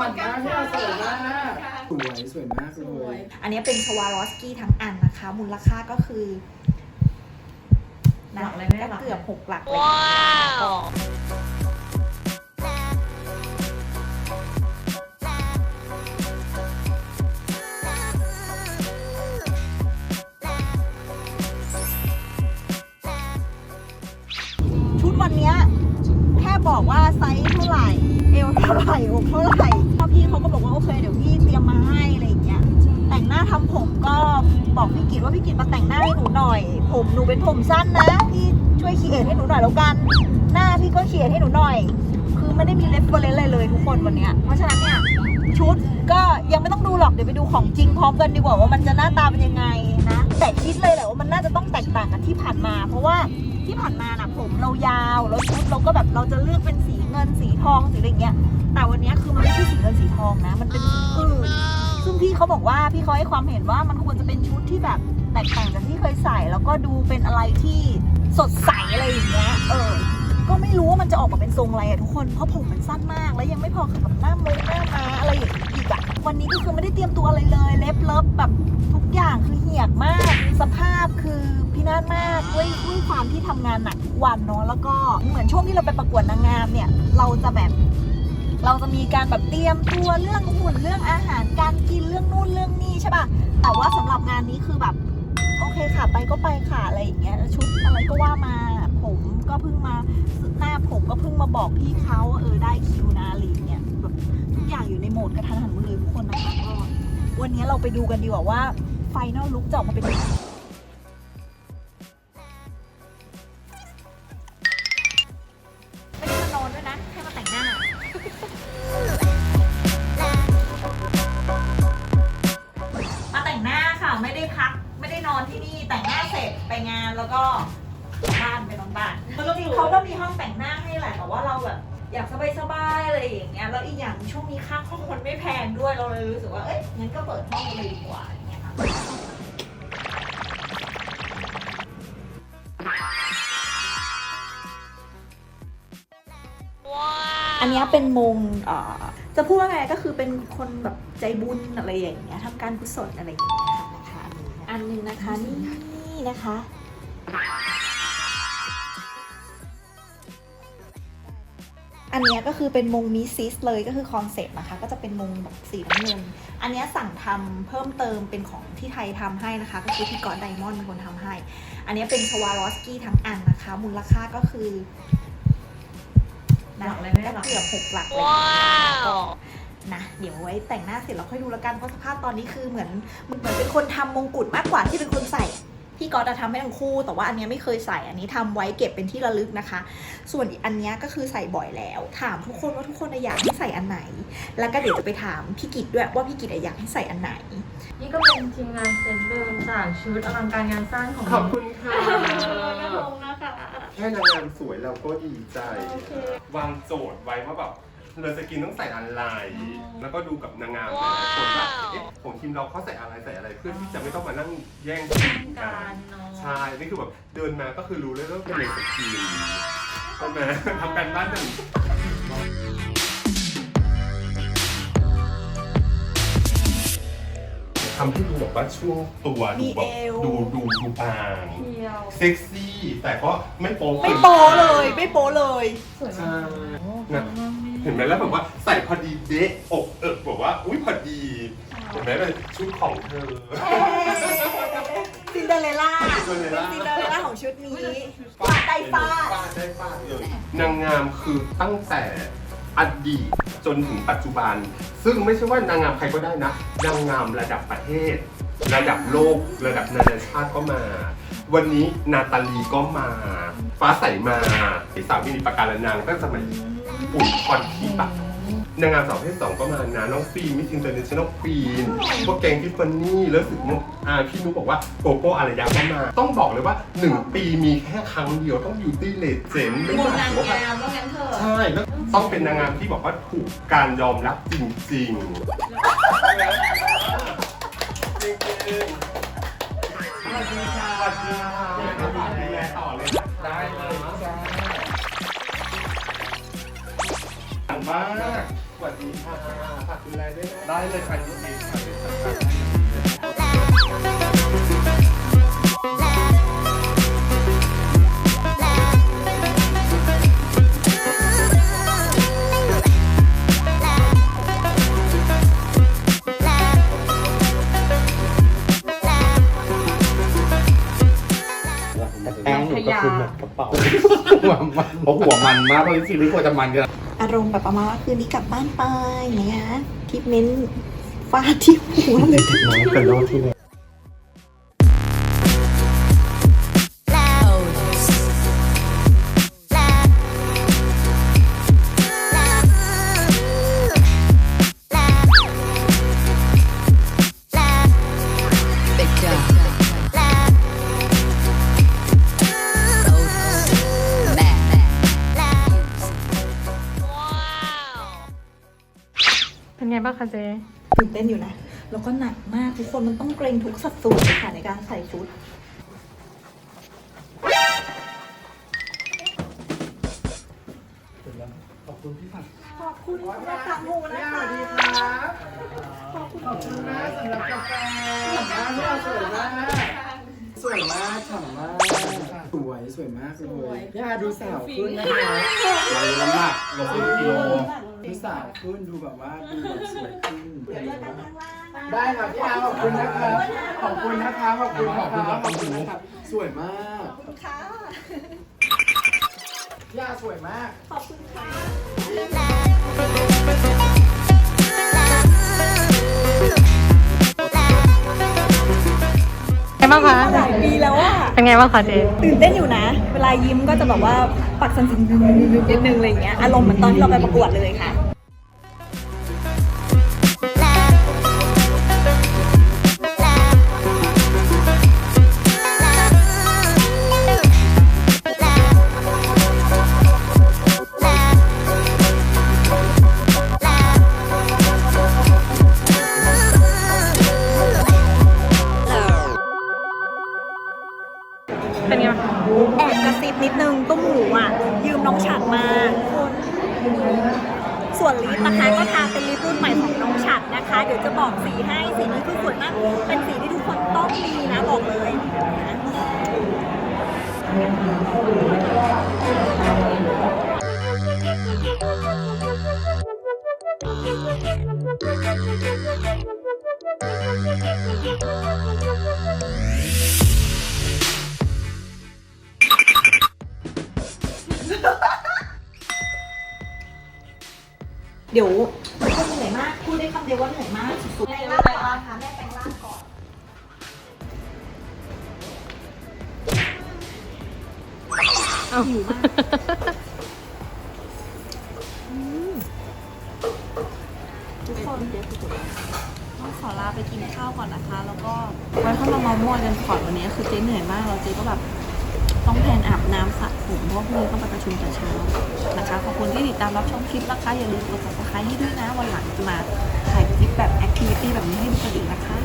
หันหน้าที่เราสวยมากสวยสวยมากเลย อันนี้เป็นชวารอสกี้ทั้งอันนะคะ มูลค่าก็คือหลักเลยไหม ก็เกือบหกหลักเลยชุดวันเนี้ยแค่บอกว่าไซส์เท่าไหร่ เอวเท่าไหร่อกเท่าไหร่ พี่เขาก็บอกว่าโอเคเดี๋ยวพี่เตรียมมาให้อะไรอย่างเงี้ย แต่งหน้าทำผมก็บอกพี่กิตว่าพี่กิตมาแต่งหน้าให้หนูหน่อย ผมหนูเป็นผมสั้นนะพี่ช่วยคีเอทให้หนูหน่อยแล้วกัน หน้าพี่ก็คีเอทให้หนูหน่อย คือไม่ได้มีเรฟเฟอร์เรนอะไรเลยทุกคนวันเนี้ยเพราะฉะนั้นเนี่ยชุดก็ยังไม่ต้องดูหรอกเดี๋ยวไปดูของจริงพร้อมกันดีกว่าว่ามันจะหน้าตาเป็นยังไงนะ แต่คิดเลยแหละว่ามันน่าจะต้องแตกต่างกับที่ผ่านมา เพราะว่าที่ผ่านมาน่ะผมเรายาวแล้วชุดเราก็แบบเราจะเลือกเป็นสีเงินสีทองสีอะไรเงี้ย แต่วันนี้คือมันไม่ใช่สีเงินสีทองนะ มันเป็นสีอื่นซึ่งพี่เขาบอกว่าพี่เขาให้ความเห็นว่ามันควรจะเป็นชุดที่แบบแตกต่างจากที่เคยใส่ แล้วก็ดูเป็นอะไรที่สดใสอะไรอย่างเงี้ย เออ ก็ไม่รู้ว่ามันจะออกมาเป็นทรงอะไรอะทุกคน เพราะผมมันสั้นมาก แล้วยังไม่พอกับหน้ามงหน้ามาอะไรอย่างนี้อีกอะวันนี้ก็คือไม่ได้เตรียมตัวอะไรเลย เล็บเลิฟแบบทุกอย่างคือเหี่ยกมาก สภาพคือพินาศมากด้วยด้วยความที่ทำงานหนักทุกวันเนาะ แล้วก็เหมือนช่วงที่เราไปประกวดนางงามเนี่ย เราจะแบบ เราจะมีการแบบเตรียมตัวเรื่องหุ่นเรื่องอาหารการกินเรื่องนู่นเรื่องนี่ใช่ป่ะแต่ว่าสำหรับงานนี้คือแบบโอเคค่ะไปก็ไปค่ะอะไรอย่างเงี้ยชุดอะไรก็ว่ามาผมก็เพิ่งมาหน้าผมก็เพิ่งมาบอกพี่เขาเออได้คิวนะอะไรเงี้ยแบบทุกอย่างอยู่ในโหมดกระทันหันหมดเลยทุกคนนะคะก็วันนี้เราไปดูกันดีกว่าว่าไฟนอลลุคจะออกมาเป็นยังไง ไม่ได้นอนที่นี่แต่งหน้าเสร็จไปงานแล้วก็กลับบ้านไปนอนบ้านจริงๆเขาก็มีห้องแต่งหน้าให้แหละแต่ว่าเราแบบอยากสบายๆอะไรอย่างเงี้ยแล้วอีกอย่างช่วงนี้ค่าห้องมันไม่แพงด้วยเราเลยรู้สึกว่าเอ้ยงั้นก็เปิดห้องเลยดีกว่าอย่างเงี้ยค่ะอันเนี้ยเป็นมงเอ่อจะพูดว่าไงก็คือเป็นคนแบบใจบุญอะไรอย่างเงี้ยทำการกุศลอะไรอย่างเงี้ยค่ะ นะคะอันหนึงนะคะนี่นะคะอันเนี้ยก็คือเป็นมงมิซิสเลยก็คือคอนเซ็ปต์นะคะ ก็จะเป็นมงแบบสีน้ำเงิน อันเนี้ยสั่งทำเพิ่มเติมเป็นของที่ไทยทำให้นะคะ ก็คือพี่กอดไดมอนด์เป็นคนทำให้ อันเนี้ยเป็นชวารอสกี้ทั้งอันนะคะ มูลค่าก็คือหลักเลยไหมก็หลักเกือบหกหลักเลยก็ นะเดี๋ยวไว้แต่งหน้าเสร็จเราค่อยดูแล้วกันเพราะสภาพตอนนี้คือเหมือนเหมือนเป็นคนทำมงกุฎมากกว่าที่เป็นคนใส่พี่ก๊อตจะทำให้ทั้งคู่ แต่ว่าอันเนี้ยไม่เคยใส่อันนี้ทำไว้เก็บเป็นที่ระลึกนะคะ ส่วนอีกอันเนี้ยก็คือใส่บ่อยแล้ว ถามทุกคนว่าทุกคนอยากให้ใส่อันไหน แล้วก็เดี๋ยวจะไปถามพี่กิจด้วยว่าพี่กิจอยากให้ใส่อันไหน นี่ก็เป็นทีมงานเซนเดิมจากชุดอลังการงานสร้างของขอบคุณค่ะกระทงนะคะแค่นางงามสวยเราก็ดีใจ วางโจทย์ไว้ว่าแบบ เราจะกินต้องใส่อะไร แล้วก็ดูกับนางงามหลายๆคนว่าเอ๊ะของทีมเราเขาใส่อะไรใส่อะไร เพื่อที่จะไม่ต้องมานั่งแย่งชิมกัการนเนาะใช่นี่คือแบบเดินมาก็คือรู้เลยว่าเป็นเลสกีนใช่ไหมทำการบ้านกันทำให้ดูแบบว่าช่วงตัวดูแบบดูดูดูบาง เที่ยวเซ็กซี่แต่ก็ไม่โป๊ไม่โป๊เลย ไม่โป๊เลย สวยใช่มากนะ ห็นไหมแล้วแบบว่าใส่พอดีเดะอกเอิบแบบว่า อุ้ยพอดี เห็นไหมเป็นชุดของเธอ ซินเดอเรลล่าซินเดอเรลล่าเป็นซินเดอเรลล่าของชุดนี้ฟาดได้ฟาด ฟาดได้ฟาดเลยนางงามคือตั้งแต่อดีตจนถึงปัจจุบัน ซึ่งไม่ใช่ว่านางงามใครก็ได้นะ นางงามระดับประเทศ ระดับโลก ระดับนานาชาติก็มา วันนี้นาตาลีก็มา ฟ้าใสมาสาวมินิปากการนางตั้งสมัย ปุ่นคอนทีปะนางงามสาวประเพศสองก็มานะน้องฟีมิสอินเตอร์เนชั่นแนลควีนพวกแกงทิฟฟานี่แล้วสึกมุกอ่าพี่นุกบอกว่าโกโก้อารยาก็มา ต้องบอกเลยว่า 1 ปีมีแค่ครั้งเดียวต้องบิวตี้เลเจนด์ไม่วงว่านางถือว่างามว่างั้นเถอะใช่แล้วต้องเป็นนางงามที่บอกว่าถูกการยอมรับจริงๆ มากสวัสวัสดีค่ะฝากดูแลด้วยนะได้เลยค่ะยินดีค่ะ มันเพราะหัวมันมากเพราะจริงๆไม่ควรจะมันกันอารมณ์แบบประมาณว่าคืนนี้กลับบ้านไปนะคะทริปเมนต์ฟาดที่หัวเลย น้องเป็นโรคที่เลย เป็นไงบ้างคะเจ๊ตื่นเต้นอยู่นะ แล้วก็หนักมากทุกคนมันต้องเกรงทุกสัดส่วนเลยค่ะในการใส่ชุดขอบคุณพี่ผัดขอบคุณราคาหมูนะคะขอบคุณขอบคุณมากสำหรับกาแฟสวยมากสวยมาก สวยมากฉ่ำมาก สวยสวยมากเลยย่าดูสาวขึ้นนะคะเราน้ำหนักลงกิโลดูสาวขึ้นดูแบบว่าดูแบบสวยขึ้นเดี๋ยวเจอกันข้างล่างได้ครับพี่อาขอบคุณนะครับขอบคุณนะคะขอบคุณนะครับขอบคุณนะครับสวยมากขอบคุณค่ะย่าสวยมาก ขอบคุณค่ะ บ้างคะ หลายปีแล้วอะเป็นไงบ้างคะเจ๊ตื่นเต้นอยู่นะ เวลายิ้มก็จะแบบว่าปักสันสันๆนิดนึงอะไรอย่างเงี้ย อารมณ์เหมือนตอนที่เราไปประกวดเลยค่ะ เป็นไงบ้างคะแอบกระซิบนิดนึงตุ้มหูอะ ยืมน้องฉัดมาส่วนลิปนะคะก็ทาเป็นลิปรุ่นใหม่ของน้องฉัดนะคะ เดี๋ยวจะบอกสีให้สีนี้คือสวยมาก เป็นสีที่ทุกคนต้องมีนะบอกเลยนะ เดี๋ยวพูดเหนื่อยมากพูดได้คำเดียวว่าเหนื่อยมากสุดๆแปลงร่างก่อนนะคะแม่แปลงร่างก่อนหิวมากทุกคนเดี๋ยวต้องขอลาไปกินข้าวก่อนนะคะ แล้วก็ไว้ถ้าเราเมามอยกันก่อนวันนี้คือเจ๊เหนื่อยมากแล้วเจ๊ก็แบบ ต้องแทนอาบน้ำสระผมเพราะพรุ่งนี้ต้องไปประชุมแต่เช้านะคะขอบคุณที่ติดตามรับชมคลิปนะคะ อย่าลืมกดติดตามให้ด้วยนะ วันหลังจะมาถ่ายคลิปแบบแอคทิวิตี้แบบนี้ให้ดูกันอีกนะคะ